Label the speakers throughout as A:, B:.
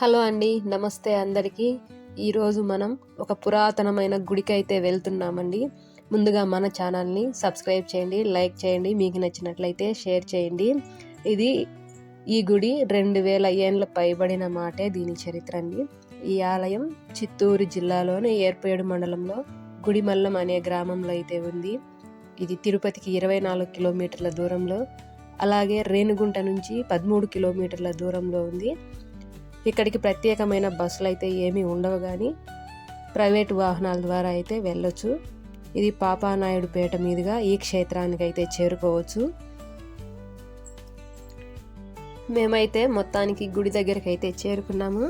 A: Hello అండి నమస్తే అందరికీ. ఈరోజు మనం ఒక పురాతనమైన గుడికి అయితే వెళ్తున్నామండి. ముందుగా మన ఛానల్ని సబ్స్క్రైబ్ చేయండి లైక్ చేయండి మీకు నచ్చినట్లయితే షేర్ చేయండి. ఇది ఈ గుడి రెండు వేల ఏళ్ళ పైబడిన మాటే దీని చరిత్ర అండి. ఈ ఆలయం చిత్తూరు జిల్లాలోని ఏర్పేడు మండలంలో గుడిమల్లం అనే గ్రామంలో అయితే ఉంది. ఇది తిరుపతికి ఇరవై నాలుగు కిలోమీటర్ల దూరంలో అలాగే రేణుగుంట నుంచి పదమూడు కిలోమీటర్ల దూరంలో ఉంది. ఇక్కడికి ప్రత్యేకమైన బస్సులు అయితే ఏమీ ఉండవు కానీ ప్రైవేట్ వాహనాల ద్వారా అయితే వెళ్ళొచ్చు. ఇది పాపానాయుడు పేట మీదుగా ఈ క్షేత్రానికి అయితే చేరుకోవచ్చు. మేమైతే మొత్తానికి గుడి దగ్గరికి అయితే చేరుకున్నాము.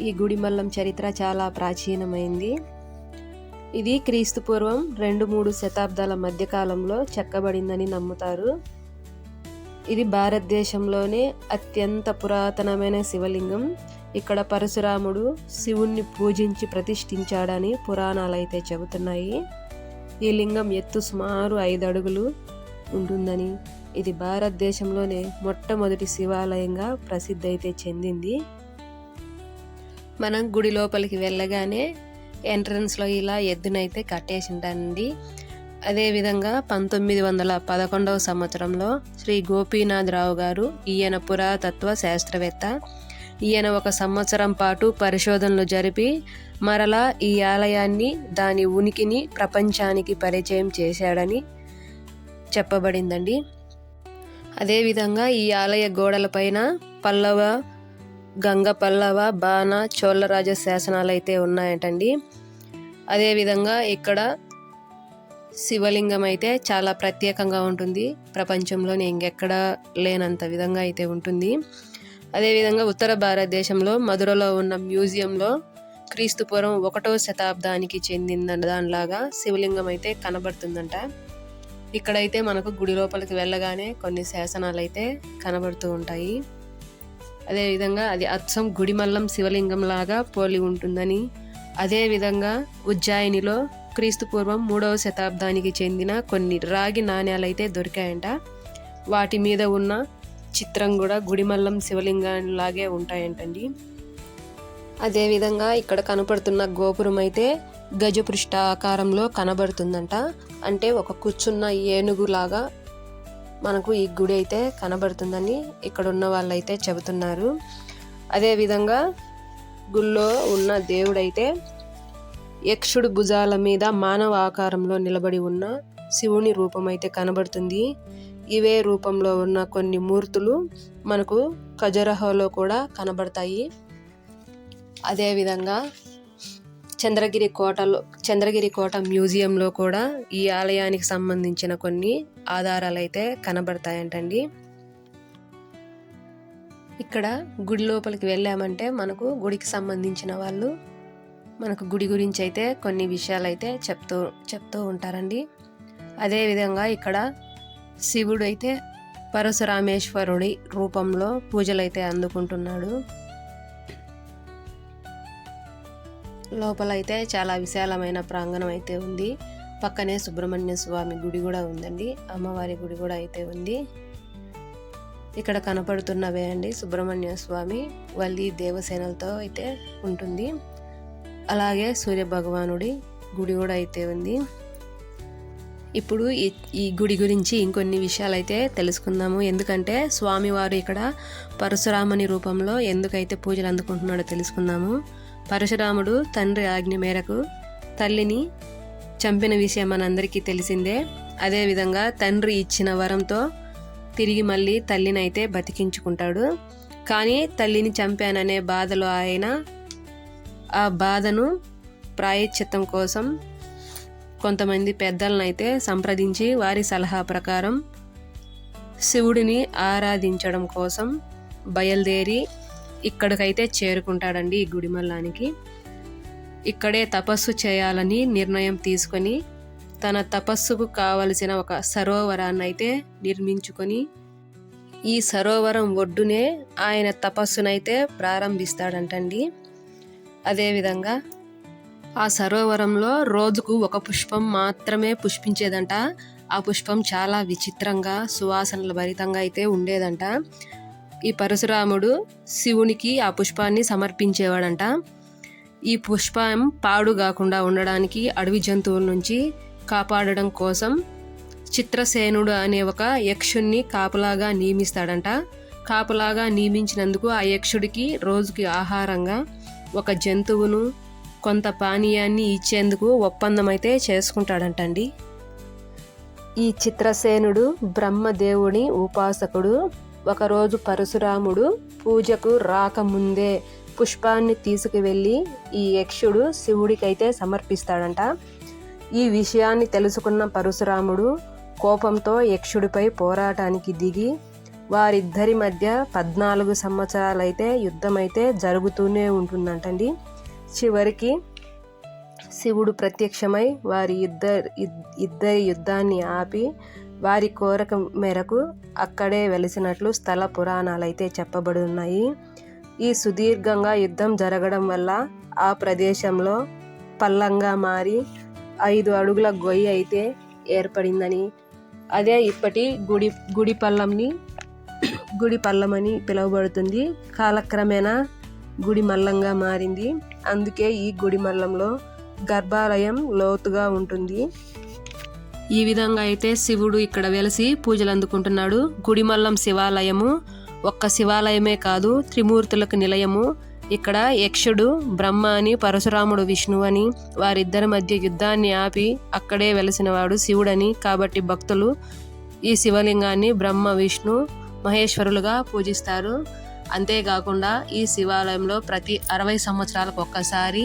A: ఈ గుడి మల్లం చరిత్ర చాలా ప్రాచీనమైంది. ఇది క్రీస్తు పూర్వం రెండు మూడు శతాబ్దాల మధ్యకాలంలో చెక్కబడిందని నమ్ముతారు. ఇది భారతదేశంలోనే అత్యంత పురాతనమైన శివలింగం. ఇక్కడ పరశురాముడు శివుణ్ణి పూజించి ప్రతిష్ఠించాడని పురాణాలు అయితే చెబుతున్నాయి. ఈ లింగం ఎత్తు సుమారు ఐదు అడుగులు ఉంటుందని. ఇది భారతదేశంలోనే మొట్టమొదటి శివాలయంగా ప్రసిద్ధి అయితే చెందింది. మనం గుడి లోపలికి వెళ్ళగానే ఎంట్రన్స్లో ఇలా ఎద్దునైతే కట్టేసింటానండి. అదేవిధంగా పంతొమ్మిది వందల పదకొండవ సంవత్సరంలో శ్రీ గోపీనాథరావు గారు ఈయన పురాతత్వ శాస్త్రవేత్త. ఈయన ఒక సంవత్సరం పాటు పరిశోధనలు జరిపి మరలా ఈ ఆలయాన్ని దాని ఉనికిని ప్రపంచానికి పరిచయం చేశాడని చెప్పబడిందండి. అదేవిధంగా ఈ ఆలయ గోడలపైన పల్లవ గంగ పల్లవ బాణ చోళరాజ శాసనాలు అయితే ఉన్నాయటండి. అదేవిధంగా ఇక్కడ శివలింగం అయితే చాలా ప్రత్యేకంగా ఉంటుంది. ప్రపంచంలోనే ఇంకెక్కడ లేనంత విధంగా అయితే ఉంటుంది. అదేవిధంగా ఉత్తర భారతదేశంలో మధురలో ఉన్న మ్యూజియంలో క్రీస్తుపురం ఒకటో శతాబ్దానికి చెందిన దానిలాగా శివలింగం అయితే కనబడుతుందంట. ఇక్కడైతే మనకు గుడి లోపలికి వెళ్ళగానే కొన్ని శాసనాలు అయితే కనబడుతూ ఉంటాయి. అదేవిధంగా అది అచ్చం గుడిమల్లం శివలింగం లాగా పోలి ఉంటుందని అదేవిధంగా ఉజ్జాయినిలో క్రీస్తు పూర్వం మూడవ శతాబ్దానికి చెందిన కొన్ని రాగి నాణ్యాలైతే దొరికాయంట. వాటి మీద ఉన్న చిత్రం కూడా గుడిమల్లం శివలింగంలాగే ఉంటాయంటండి. అదేవిధంగా ఇక్కడ కనపడుతున్న గోపురం అయితే గజపృష్ఠ ఆకారంలో కనబడుతుందంట. అంటే ఒక కూర్చున్న ఏనుగులాగా మనకు ఈ గుడి అయితే కనబడుతుందని ఇక్కడ ఉన్న వాళ్ళైతే చెబుతున్నారు. అదేవిధంగా గుళ్ళో ఉన్న దేవుడైతే యక్షుడు భుజాల మీద మానవ ఆకారంలో నిలబడి ఉన్న శివుని రూపం అయితే కనబడుతుంది. ఇవే రూపంలో ఉన్న కొన్ని మూర్తులు మనకు ఖజరహలో కూడా కనబడతాయి. అదేవిధంగా చంద్రగిరి కోటలో చంద్రగిరి కోట మ్యూజియంలో కూడా ఈ ఆలయానికి సంబంధించిన కొన్ని ఆధారాలు అయితే కనబడతాయంటండి. ఇక్కడ గుడి లోపలికి వెళ్ళామంటే మనకు గుడికి సంబంధించిన వాళ్ళు మనకు గుడి గురించి అయితే కొన్ని విషయాలు అయితే చెప్తూ చెప్తూ ఉంటారండి. అదేవిధంగా ఇక్కడ శివుడు అయితే పరశురామేశ్వరుడి రూపంలో పూజలైతే అందుకుంటున్నాడు. లోపలైతే చాలా విశాలమైన ప్రాంగణం అయితే ఉంది. పక్కనే సుబ్రహ్మణ్య స్వామి గుడి కూడా ఉందండి. అమ్మవారి గుడి కూడా అయితే ఉంది. ఇక్కడ కనపడుతున్నవే అండి సుబ్రహ్మణ్య స్వామి వల్లి దేవసేనలతో అయితే ఉంటుంది. అలాగే సూర్య భగవానుడి గుడి కూడా అయితే ఉంది. ఇప్పుడు ఈ ఈ గుడి గురించి ఇంకొన్ని విషయాలు అయితే తెలుసుకుందాము. ఎందుకంటే స్వామివారు ఇక్కడ పరశురాముని రూపంలో ఎందుకైతే పూజలు అందుకుంటున్నాడో తెలుసుకుందాము. పరశురాముడు తండ్రి ఆజ్ఞ మేరకు తల్లిని చంపిన విషయం మనందరికీ తెలిసిందే. అదేవిధంగా తండ్రి ఇచ్చిన వరంతో తిరిగి మళ్ళీ తల్లిని అయితే బతికించుకుంటాడు. కానీ తల్లిని చంపాననే బాధలో ఆయన ఆ బాధను ప్రాయశ్చిత్తం కోసం కొంతమంది పెద్దలనైతే సంప్రదించి వారి సలహా ప్రకారం శివుడిని ఆరాధించడం కోసం బయలుదేరి ఇక్కడికైతే చేరుకుంటాడండి ఈ గుడిమల్లానికి. ఇక్కడే తపస్సు చేయాలని నిర్ణయం తీసుకొని తన తపస్సుకు కావలసిన ఒక సరోవరాన్ని అయితే నిర్మించుకొని ఈ సరోవరం ఒడ్డునే ఆయన తపస్సునైతే ప్రారంభిస్తాడంటండి. అదేవిధంగా ఆ సరోవరంలో రోజుకు ఒక పుష్పం మాత్రమే పుష్పించేదంట. ఆ పుష్పం చాలా విచిత్రంగా సువాసనల భరితంగా అయితే ఉండేదంట. ఈ పరశురాముడు శివునికి ఆ పుష్పాన్ని సమర్పించేవాడంట. ఈ పుష్పం పాడు కాకుండా ఉండడానికి అడవి జంతువుల నుంచి కాపాడడం కోసం చిత్రసేనుడు అనే ఒక యక్షుణ్ణి కాపలాగా నియమిస్తాడంట. కాపలాగా నియమించినందుకు ఆ యక్షుడికి రోజుకి ఆహారంగా ఒక జంతువును కొంత పానీయాన్ని ఇచ్చేందుకు ఒప్పందం అయితే చేసుకుంటాడంటండి. ఈ చిత్రసేనుడు బ్రహ్మదేవుని ఉపాసకుడు ఒకరోజు పరశురాముడు పూజకు రాకముందే పుష్పాన్ని తీసుకువెళ్ళి ఈ యక్షుడు శివుడికైతే సమర్పిస్తాడంట. ఈ విషయాన్ని తెలుసుకున్న పరశురాముడు కోపంతో యక్షుడిపై పోరాటానికి దిగి వారిద్దరి మధ్య పద్నాలుగు సంవత్సరాలైతే యుద్ధం అయితే జరుగుతూనే ఉంటుందంటండి. చివరికి శివుడు ప్రత్యక్షమై వారి ఇద్దరు ఇద్దరి యుద్ధాన్ని ఆపి వారి కోరిక మేరకు అక్కడే వెలిసినట్లు స్థల పురాణాలు అయితే చెప్పబడి ఉన్నాయి ఈ సుదీర్ఘంగా యుద్ధం జరగడం వల్ల ఆ ప్రదేశంలో పల్లంగా మారి ఐదు అడుగుల గొయ్యి అయితే ఏర్పడిందని. అదే ఇప్పటి గుడి గుడి పల్లంని గుడి పల్లం అని పిలువబడుతుంది. కాలక్రమేణా గుడి మల్లంగా మారింది. అందుకే ఈ గుడి మల్లంలో గర్భాలయం లోతుగా ఉంటుంది. ఈ విధంగా అయితే శివుడు ఇక్కడ వెలిసి పూజలు అందుకుంటున్నాడు. గుడిమల్లం శివాలయము ఒక్క శివాలయమే కాదు త్రిమూర్తులకు నిలయము. ఇక్కడ యక్షుడు బ్రహ్మ అని పరశురాముడు విష్ణు అని వారిద్దరి మధ్య యుద్ధాన్ని ఆపి అక్కడే వెలసినవాడు శివుడని. కాబట్టి భక్తులు ఈ శివలింగాన్ని బ్రహ్మ విష్ణు మహేశ్వరులుగా పూజిస్తారు. అంతేకాకుండా ఈ శివాలయంలో ప్రతి అరవై సంవత్సరాలకు ఒక్కసారి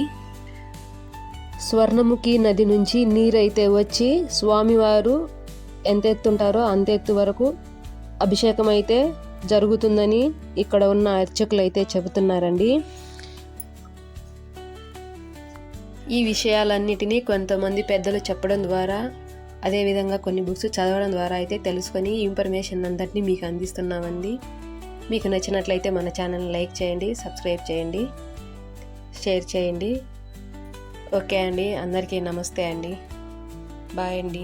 A: స్వర్ణముఖి నది నుంచి నీరైతే వచ్చి స్వామివారు ఎంత ఎత్తుంటారో అంత ఎత్తు వరకు అభిషేకం అయితే జరుగుతుందని ఇక్కడ ఉన్న అర్చకులు అయితే చెబుతున్నారండి. ఈ విషయాలన్నిటినీ కొంతమంది పెద్దలు చెప్పడం ద్వారా అదేవిధంగా కొన్ని బుక్స్ చదవడం ద్వారా అయితే తెలుసుకొని ఇన్ఫర్మేషన్ అంతటినీ మీకు అందిస్తున్నామండి. మీకు నచ్చినట్లయితే మన ఛానల్ లైక్ చేయండి సబ్స్క్రైబ్ చేయండి షేర్ చేయండి. ఓకే అండి అందరికీ నమస్తే అండి. బాయ్ అండి.